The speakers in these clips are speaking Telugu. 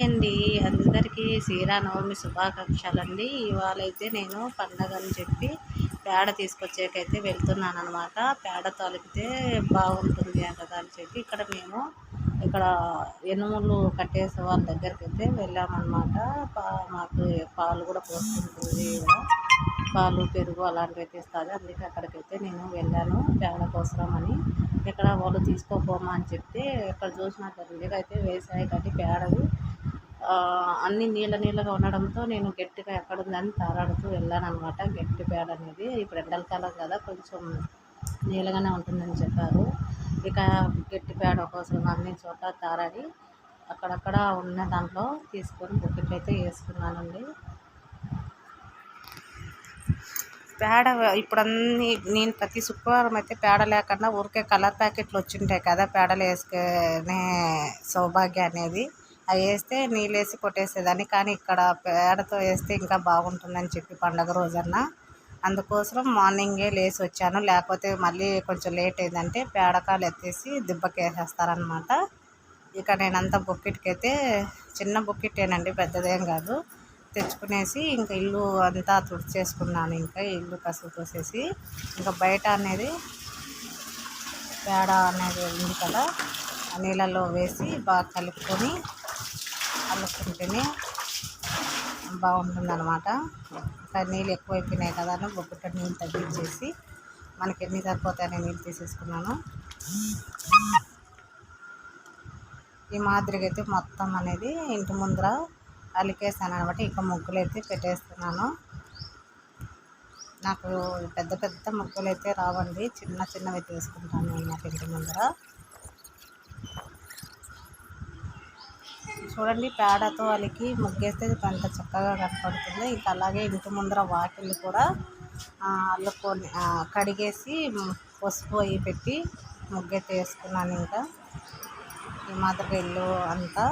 అండి అందరికీ శ్రీరామనవమి శుభాకాంక్షలు అండి ఇవాళ అయితే నేను పండగ అని చెప్పి పేడ తీసుకొచ్చేకైతే వెళ్తున్నాను అనమాట పేడ తొలిపితే బాగుంటుంది కదా అని చెప్పి ఇక్కడ మేము ఇక్కడ ఎనుములు కట్టేసే వాళ్ళ దగ్గరికి అయితే వెళ్ళామన్నమాట. పా మాకు పాలు కూడా పోస్తుంటుంది పాలు పెరుగు అలాంటివి అయితే ఇస్తుంది అందుకే అక్కడికైతే నేను వెళ్ళాను. పేడ కోసరం అని ఇక్కడ వాళ్ళు తీసుకోపోమా అని చెప్తే ఇక్కడ చూసిన అయితే వేసాయి కానీ పేడవి. అన్ని నీళ్ళ నీళ్ళగా ఉండడంతో నేను గట్టిగా ఎక్కడుందని తారాడుతూ వెళ్ళాను అనమాట గట్టి పేడ అనేది ఇప్పుడు ఎండల కాలం కదా కొంచెం నీళ్ళగానే ఉంటుందని చెప్పారు. ఇక గట్టి పేడ కోసం అన్ని చోట్ల తారాడి అక్కడక్కడ ఉన్న దాంట్లో తీసుకొని బుక్కెట్ అయితే వేసుకున్నానండి. పేడ ఇప్పుడు అన్ని నేను ప్రతి శుక్రవారం అయితే పేడ లేకుండా ఊరికే కలర్ ప్యాకెట్లు వచ్చింటాయి కదా పేడలు వేసుకునే సౌభాగ్యం అనేది. అవి వేస్తే నీళ్ళు వేసి కొట్టేసేదాన్ని. కానీ ఇక్కడ పేడతో వేస్తే ఇంకా బాగుంటుందని చెప్పి పండగ రోజన్నా అందుకోసం మార్నింగే లేచి వచ్చాను లేకపోతే మళ్ళీ కొంచెం లేట్ అయిందంటే పేడకాలు ఎత్తేసి దిబ్బకేసేస్తారనమాట ఇక నేనంతా బొక్కిటికి అయితే చిన్న బుక్కిట్టేనండి పెద్దదేం కాదు. తెచ్చుకునేసి ఇంకా ఇల్లు అంతా తుడిచేసుకున్నాను. ఇంకా ఇల్లు కసుపు కోసేసి ఇంకా బయట అనేది పేడ అనేది ఉంది కదా నీళ్ళల్లో వేసి బాగా కలుపుకొని కలుపుకుంటేనే బాగుంటుంది అనమాట ఇంకా నీళ్ళు ఎక్కువైపోయినాయి కదా అని బొబ్బుట నీళ్ళు తగ్గించేసి మనకి ఎన్ని సరిపోతాయని నీళ్ళు తీసేసుకున్నాను. ఈ మాదిరిగా అయితే మొత్తం అనేది ఇంటి ముందర అలికేసాను అనమాట ఇక ముగ్గులు అయితే పెట్టేస్తున్నాను. నాకు పెద్ద పెద్ద ముగ్గులు అయితే రావండి. చిన్న చిన్నవి తీసుకుంటాను నాకు ఇంటి ముందర. చూడండి పేడతో అలికి ముగ్గేస్తే అంత చక్కగా కనపడుతుంది. ఇంకా అలాగే ఇంటి ముందర వాకిళ్ళు కూడా అల్లుకొని కడిగేసి పసుపు అవి పెట్టి ముగ్గైతే వేసుకున్నాను ఇంకా. ఈ మాదిరిగా ఇల్లు అంతా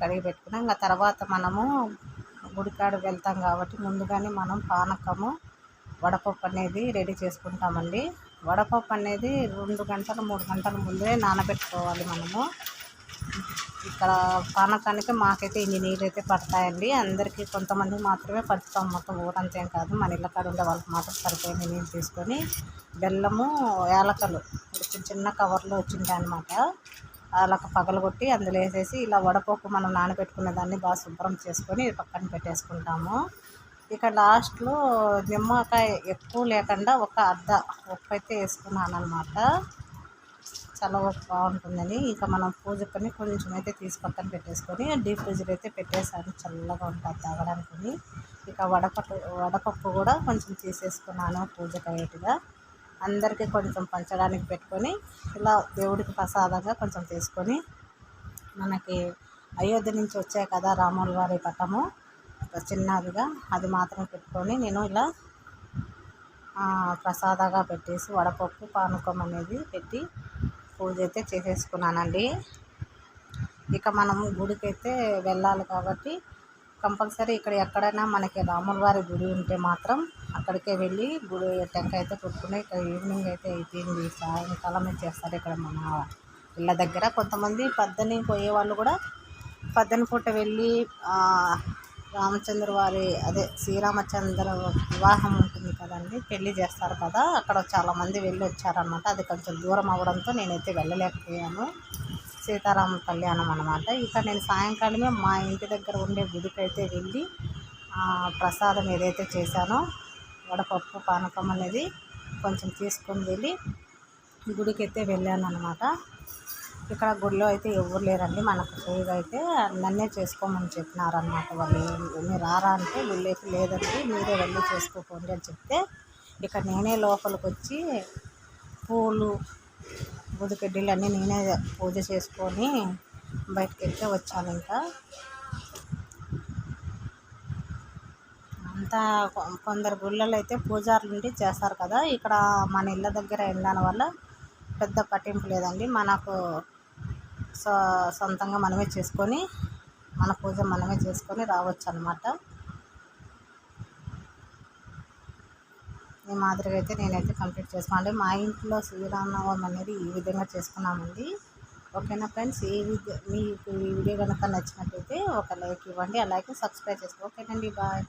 కడిగి పెట్టుకున్నాం. ఇంకా తర్వాత మనము గుడికాడు వెళ్తాం కాబట్టి ముందుగానే మనం పానకము వడపప్పు అనేది రెడీ చేసుకుంటామండి. వడపప్పు అనేది రెండు గంటలు మూడు గంటల ముందే నానబెట్టుకోవాలి మనము. ఇక్కడ పానకానికి మాకైతే ఇన్ని నీళ్ళు అయితే పడతాయండి. అందరికీ కొంతమంది మాత్రమే పడుతాం. మొత్తం ఊరంతేం కాదు. మన ఇళ్ళ కాడ ఉండే వాళ్ళకి మాత్రం సరిపోయిన నీళ్ళు తీసుకొని బెల్లము యాలకలు చిన్న చిన్న కవర్లు వచ్చింటాయి అనమాట అలా పగలగొట్టి అందులో వేసేసి ఇలా వడపోకు మనం నానబెట్టుకునే దాన్ని బాగా శుభ్రం చేసుకొని పక్కన పెట్టేసుకుంటాము. ఇక లాస్ట్లో నిమ్మకాయ ఎక్కువ లేకుండా ఒక అర్ధ ఉప్పు అయితే వేసుకున్నాను అనమాట చాలా బాగుంటుందని ఇంకా మనం పూజకని కొంచెం అయితే తీసి పక్కన పెట్టేసుకొని డీప్ ఫ్రిడ్జ్లో అయితే పెట్టేసాను. చల్లగా ఉంటుంది తాగడానికి ఇక వడపప్పు వడపప్పు కూడా కొంచెం తీసేసుకున్నాను పూజకు వేటిగా అందరికీ కొంచెం పంచడానికి పెట్టుకొని ఇలా దేవుడికి ప్రసాదంగా కొంచెం తీసుకొని మనకి అయోధ్య నుంచి వచ్చాయి కదా రాముల వారి పట్టము చిన్నదిగా అది మాత్రం పెట్టుకొని నేను ఇలా ప్రసాదాగా పెట్టేసి వడపప్పు పానకం అనేది పెట్టి పూజ అయితే చేసేసుకున్నానండి. ఇక మనం గుడికి అయితే వెళ్ళాలి కాబట్టి కంపల్సరీ ఇక్కడ ఎక్కడైనా మనకి రాములవారి గుడి ఉంటే మాత్రం అక్కడికే వెళ్ళి గుడి టెంక అయితే కొట్టుకుని ఇక్కడ ఈవినింగ్ అయితే అయిపోయింది. సాయంకాలం చేస్తారు ఇక్కడ మన ఇళ్ళ దగ్గర. కొంతమంది పద్దని పోయే వాళ్ళు కూడా పద్దని పూట వెళ్ళి రామచంద్ర వారి అదే శ్రీరామచంద్ర వివాహం ఉంటుంది కదండి పెళ్ళి చేస్తారు కదా అక్కడ చాలామంది వెళ్ళి వచ్చారనమాట అది కొంచెం దూరం అవ్వడంతో నేనైతే వెళ్ళలేకపోయాను. సీతారామ కళ్యాణం అనమాట ఇక నేను సాయంకాలమే మా ఇంటి దగ్గర ఉండే గుడికి అయితే వెళ్ళి ప్రసాదం ఏదైతే చేశానో వడపప్పు పానకం అనేది కొంచెం తీసుకొని వెళ్ళి గుడికి అయితే వెళ్ళాను అనమాట ఇక్కడ గుడిలో అయితే ఎవరు లేరండి. మనకు ఫ్రీగా అయితే నన్నే చేసుకోమని చెప్పినారనమాట వాళ్ళు. మీరు రారా అంటే గుళ్ళైతే లేదండి. మీరే వెళ్ళి చేసుకోకండి అని చెప్తే ఇక నేనే లోపలికి వచ్చి పూలు బుదికడ్డీలు అన్నీ నేనే పూజ చేసుకొని బయటకు వెళ్తే వచ్చాను ఇంకా. అంతా కొందరు గుళ్ళలో అయితే పూజారులు ఉండి చేస్తారు కదా. ఇక్కడ మన ఇళ్ళ దగ్గర వెళ్ళడం వల్ల పెద్ద పట్టింపు లేదండి. మనకు సొంతంగా మనమే చేసుకొని మన పూజ మనమే చేసుకొని రావచ్చు అనమాట ఈ మాదిరిగా అయితే నేనైతే కంప్లీట్ చేసుకున్నాను మా ఇంట్లో శ్రీరామనవమి అనేది ఈ విధంగా చేసుకున్నామండి. ఓకేనా ఫ్రెండ్స్? ఏ విధంగా మీకు ఈ వీడియో కనుక నచ్చినట్టయితే ఒక లైక్ ఇవ్వండి. అలాగే సబ్స్క్రైబ్ చేసుకోండి. ఓకేనండి బాయ్.